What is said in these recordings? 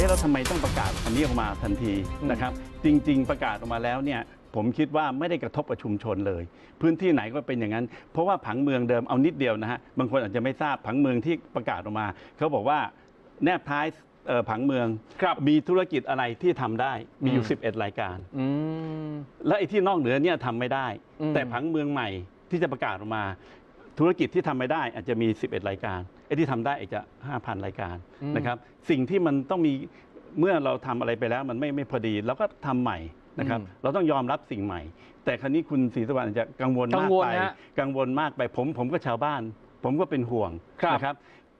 อ๊ะแล้วทำไมต้องประกาศอันนี้ออกมาทันทีนะครับ จริง ๆ ประกาศออกมาแล้วเนี่ยผมคิดว่าไม่ได้กระทบกับชุมชนเลย พื้นที่ไหนก็เป็นอย่างนั้น เพราะว่าผังเมืองเดิมเอานิดเดียวนะฮะบางคนอาจจะไม่ทราบผังเมืองที่ประกาศออกมาเขาบอกว่าแนบท้ายเอ่อผังเมืองครับมีธุรกิจอะไรที่ทำได้มีอยู่อืม11 รายการอืมและไอ้ที่นอกเหนือเนี่ยทำไม่ได้อืมแต่ผังเมืองใหม่ที่จะประกาศออกมา ธุรกิจที่ทำไม่ได้อาจจะมี 11 รายการ ไอ้ที่ทำได้อาจจะ5,000 รายการนะครับสิ่งที่มันต้องมีเมื่อเราทำอะไรไปแล้วมันไม่ไม่พอดีเราก็ทำใหม่นะครับเราต้องยอมรับสิ่งใหม่ แต่ครั้นี้คุณศรีสวรรค์อาจจะกังวลกัมางกวลไปฮะกังวลมากไปผมผมก็ชาวบ้าน ผมก็เป็นห่วงครับนะครับ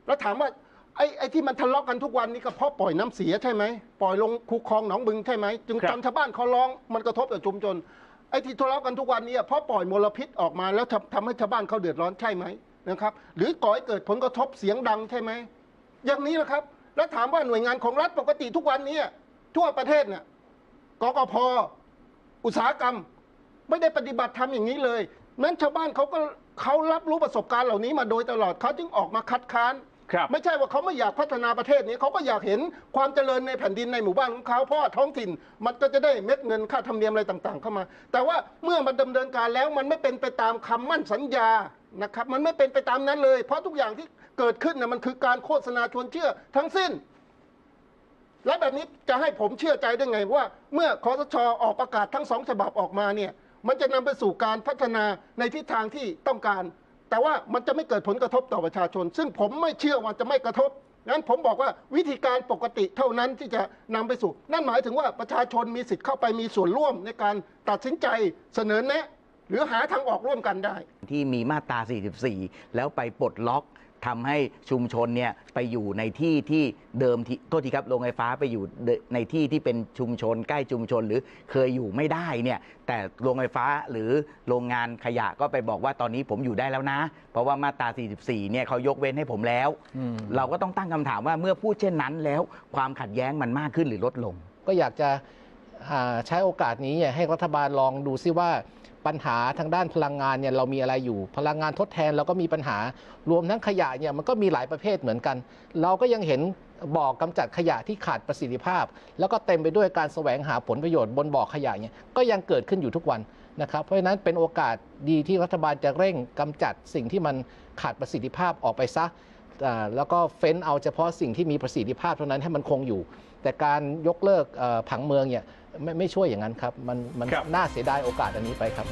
แล้วถามว่าไอ้ไอ้ที่มันทะเลาะกันทุกวันนี้ก็เพราะปล่อยน้ำเสียใช่ไหมปล่อยลงคูคลองหนองบึงใช่ไหมจึงครับจนชาวบ้านเขาร้องมันกระทบกับชุมชนไอ้ที่ทะเลาะกันทุกวันนี้เพราะปล่อยมลพิษออกมาแล้วทำทำให้ชาวบ้านเขาเดือดร้อนใช่ไหม นะครับ หรือก่อให้เกิดผลกระทบเสียงดังใช่ไหมอย่างนี้แหละครับ แล้วถามว่าหน่วยงานของรัฐปกติทุกวันนี้ทั่วประเทศเนี่ยกกพอุตสาหกรรม ไม่ได้ปฏิบัติทำอย่างนี้เลยนั้นชาวบ้านเขาก็เขารับรู้ประสบการณ์เหล่านี้มาโดยตลอดเขาจึงออกมาคัดค้าน ครับ ไม่ใช่ว่าเขาไม่อยากพัฒนาประเทศนี้เขาก็อยากเห็นความเจริญในแผ่นดินในหมู่บ้านของเขาเพราะว่าท้องถิ่นมันก็จะได้เม็ดเงินค่าธรรมเนียมอะไรต่างๆ เข้ามา แต่ว่าเมื่อมันดำเนินการแล้วมันไม่เป็นไปตามคำมั่นสัญญานะครับมันไม่เป็นไปตามนั้นเลย เพราะทุกอย่างที่เกิดขึ้นนะมันคือการโฆษณาชวนเชื่อทั้งสิ้น และแบบนี้จะให้ผมเชื่อใจได้ไงว่า เมื่อคอสชออกประกาศทั้งสองฉบับออกมาเนี่ยมันจะนำไปสู่การพัฒนาในทิศทางที่ต้องการ แต่ว่ามันจะไม่เกิดผลกระทบต่อประชาชน ซึ่งผมไม่เชื่อว่าจะไม่กระทบงั้นผมบอกว่าวิธีการปกติเท่านั้นที่จะนำไปสู่ นั่นหมายถึงว่าประชาชนมีสิทธิ์เข้าไปมีส่วนร่วมในการตัดสินใจเสนอแนะ หรือหาทางออกร่วมกันได้ ที่มีมาตรา 44 แล้วไปปลดล็อก ทำให้ชุมชนเนี่ยไปอยู่ในที่ที่เดิมที่โทษทีครับโรงไฟฟ้าไปอยู่ในที่ที่เป็นชุมชนใกล้ชุมชนหรือเคยอยู่ไม่ได้เนี่ยแต่โรงไฟฟ้าหรือโรงงานขยะก็ไปบอกว่าตอนนี้ผมอยู่ได้แล้วนะ เพราะว่ามาตรา 44 เนี่ยเขายกเว้นให้ผมแล้วอืมเราก็ต้องตั้งคำถามว่าเมื่อพูดเช่นนั้นแล้วความขัดแย้งมันมากขึ้นหรือลดลง ก็อยากจะอ่า ใช้โอกาสนี้เนี่ยให้รัฐบาลลองดูซิว่าปัญหาทางด้านพลังงานเนี่ยเรามีอะไรอยู่ พลังงานทดแทนเราก็มีปัญหารวมทั้งขยะเนี่ยมันก็มีหลายประเภทเหมือนกัน เราก็ยังเห็นบ่อกกำจัดขยะที่ขาดประสิทธิภาพ แล้วก็เต็มไปด้วยการแสวงหาผลประโยชน์บนบ่อขยะเนี่ยก็ยังเกิดขึ้นอยู่ทุกวันนะครับเพราะฉะนั้นเป็นโอกาสดีที่รัฐบาลจะเร่งกำจัดสิ่งที่มันขาดประสิทธิภาพออกไปซะแล้วก็เฟ้นเอาเฉพาะสิ่งที่มีประสิทธิภาพเท่านั้นให้มันคงอยู่ แต่การยกเลิกผังเมืองเนี่ย ไม่ไม่ช่วยอย่างนั้นครับมันมันครับน่าเสียดายโอกาสอันนี้ไปครับ